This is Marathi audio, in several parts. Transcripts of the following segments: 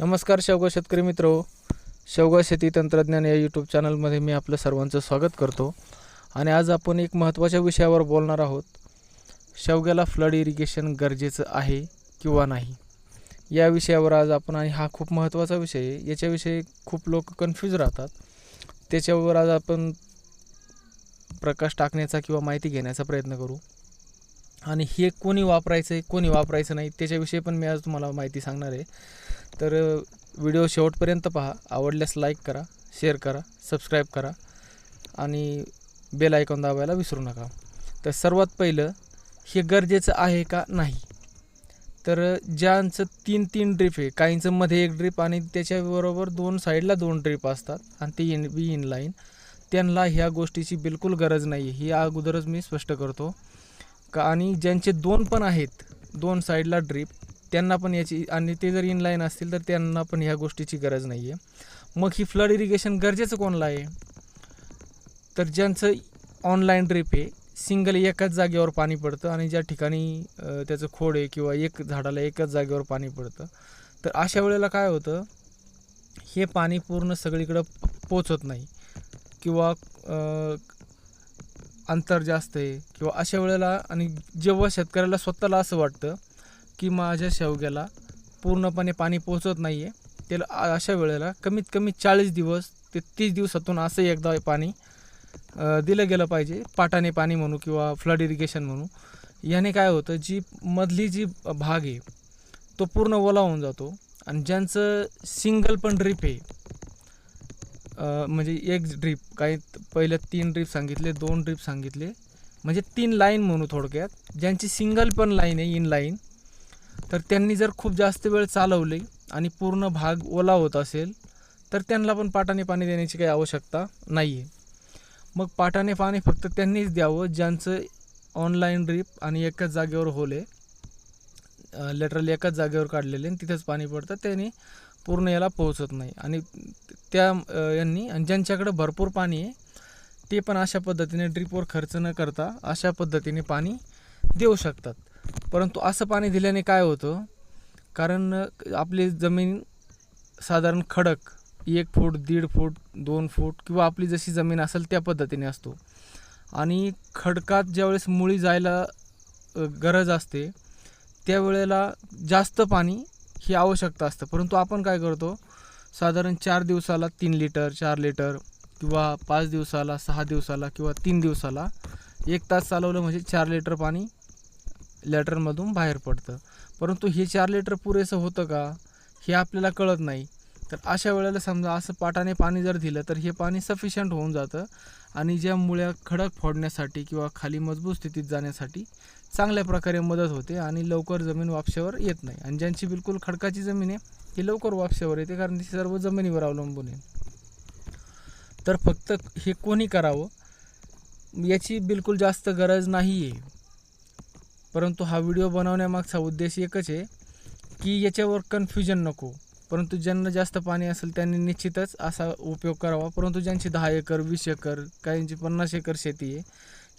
नमस्कार शेवगाव शेतकरी मित्र. शेवगाव शेती तंत्रज्ञान या यूट्यूब चॅनलमध्ये मी आपलं सर्वांचं स्वागत करतो. आणि आज आपण एक महत्त्वाच्या विषयावर बोलणार आहोत. शेवग्याला फ्लड इरिगेशन गरजेचं आहे किंवा नाही? या विषयावर आज आपण आणि हा खूप महत्त्वाचा विषय आहे याच्याविषयी खूप लोक कन्फ्यूज राहतात. त्याच्यावर आज आपण प्रकाश टाकण्याचा किंवा माहिती घेण्याचा प्रयत्न करू. आणि हे कोणी वापरायचं आहे कोणी वापरायचं नाही त्याच्याविषयी पण मी आज तुम्हाला माहिती सांगणार आहे. तर व्हिडिओ शेवटपर्यंत पहा. आवडल्यास लाईक करा शेअर करा सबस्क्राईब करा आणि बेल आयकॉन दाबायला विसरू नका. तर सर्वात पहिलं हे गरजेचं आहे का नाही? तर ज्यांचं तीन तीन ड्रीप आहे काहींचं मध्ये एक ड्रीप आणि त्याच्याबरोबर दोन साईडला दोन ड्रीप असतात आणि ते इन बी इन लाईन त्यांना ह्या गोष्टीची बिलकुल गरज नाही आहे ही अगोदरच मी स्पष्ट करतो. का आणि ज्यांचे दोन पण आहेत दोन साईडला ड्रीप त्यांना पण याची आणि ते जर इनलाईन असतील तर त्यांना पण ह्या गोष्टीची गरज नाही आहे मग ही फ्लड इरिगेशन गरजेचं कोणला आहे? तर ज्यांचं ऑनलाईन ड्रीप आहे सिंगल एकाच जागेवर पाणी पडतं आणि ज्या ठिकाणी त्याचं खोड आहे किंवा एक झाडाला एकाच जागेवर पाणी पडतं तर अशा वेळेला काय होतं? हे पाणी पूर्ण सगळीकडं पोचत नाही. किंवा अंतर जास्त आहे. किंवा अशा वेळेला आणि जेव्हा शेतकऱ्याला स्वतःला असं वाटतं की माझ्या शेवग्याला पूर्णपणे पाणी पोचत नाही आहे त्याला अशा वेळेला कमीत कमी चाळीस दिवस ते तीस दिवसातून असं एकदा पाणी दिलं गेलं पाहिजे. पाटाने पाणी म्हणू किंवा फ्लड इरिगेशन म्हणू. याने काय होतं जी मधली जी भाग आहे तो पूर्ण ओला होऊन जातो. आणि ज्यांचं सिंगल पण ड्रीप आहे म्हणजे एक ड्रीप काही पहिले तीन ड्रीप सांगितले दोन ड्रीप सांगितले म्हणजे तीन लाईन म्हणू थोडक्यात. ज्यांची सिंगल पण लाईन आहे इन लाईन तर त्यांनी जर खूप जास्त वेळ चालवले आणि पूर्ण भाग ओला होत असेल तर त्यांना पण पाटाने पाणी देण्याची काही आवश्यकता नाही आहे मग पाटाने पाणी फक्त त्यांनीच द्यावं ज्यांचं ऑनलाईन ड्रीप आणि एकाच जागेवर होले. लेटरली एकाच जागेवर काढलेले आणि तिथेच पाणी पडतं त्याने पूर्ण याला पोहोचत नाही. आणि त्या यांनी आणि ज्यांच्याकडे भरपूर पाणी आहे ते पण अशा पद्धतीने ड्रीपवर खर्च न करता अशा पद्धतीने पाणी देऊ शकतात. परंतु असं पाणी दिल्याने काय होतं? कारण आपली जमीन साधारण खडक एक फूट दीड फूट दोन फूट किंवा आपली जशी जमीन असेल त्या पद्धतीने असतो. आणि खडकात ज्यावेळेस मुळी जायला गरज असते त्यावेळेला जास्त पाणी ही आवश्यकता असतं. परंतु आपण काय करतो? साधारण चार दिवसाला तीन लिटर चार लिटर किंवा पाच दिवसाला सहा दिवसाला किंवा तीन दिवसाला एक तास चालवलं म्हणजे चार लिटर पाणी लॅटरमधून बाहेर पडतं. परंतु हे चार लिटर पुरेसं होतं का हे आपल्याला कळत नाही. तर अशा वेळेला समजा असं पाटाने पाणी जर दिलं तर हे पाणी सफिशियंट होऊन जातं. आणि ज्या मुळ्या खडक फोडण्यासाठी किंवा खाली मजबूत स्थितीत जाण्यासाठी चांगल्या प्रकारे मदत होते आणि लवकर जमीन वापशावर येत नाही. आणि ज्यांची बिलकुल खडकाची जमीन आहे ती लवकर वापशावर येते कारण ती सर्व जमिनीवर अवलंबून आहे. तर फक्त हे कोणी करावं याची बिलकुल जास्त गरज नाही आहे परंतु हा व्हिडिओ बनवण्यामागचा उद्देश एकच आहे की याच्यावर कन्फ्युजन नको. परंतु ज्यांना जास्त पाणी असेल त्यांनी निश्चितच असा उपयोग करावा. परंतु ज्यांची दहा एकर वीस एकर काहींची पन्नास एकर शेती आहे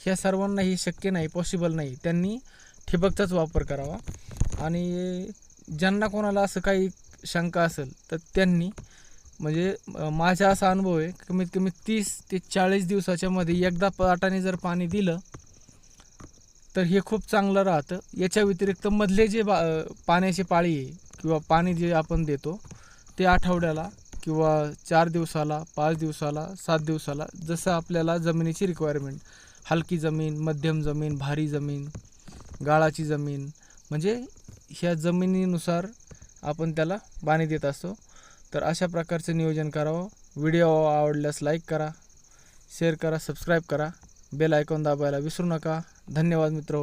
ह्या सर्वांना ही शक्य नाही पॉसिबल नाही. त्यांनी ठिबकचाच वापर करावा. आणि ज्यांना कोणाला असं काही शंका असेल तर त्यांनी म्हणजे माझा असा अनुभव आहे कमीत कमी तीस ते चाळीस दिवसाच्यामध्ये एकदा पाटाने जर पाणी दिलं तर हे खूप चांगलं राहतं. याच्या व्यतिरिक्त मधले जे बा पाण्याची पाळी आहे किंवा पाणी जे आपण देतो ते आठवड्याला किंवा चार दिवसाला पाच दिवसाला सात दिवसाला जसं आपल्याला जमिनीची रिक्वायरमेंट हलकी जमीन मध्यम जमीन भारी जमीन गाळाची जमीन म्हणजे ह्या जमिनीनुसार आपण त्याला पाणी देत असतो. तर अशा प्रकारचं नियोजन करावं. व्हिडिओ आवडल्यास लाईक करा शेअर करा सबस्क्राईब करा. बेल आयकॉन दाबायला विसरू नका. धन्यवाद मित्र.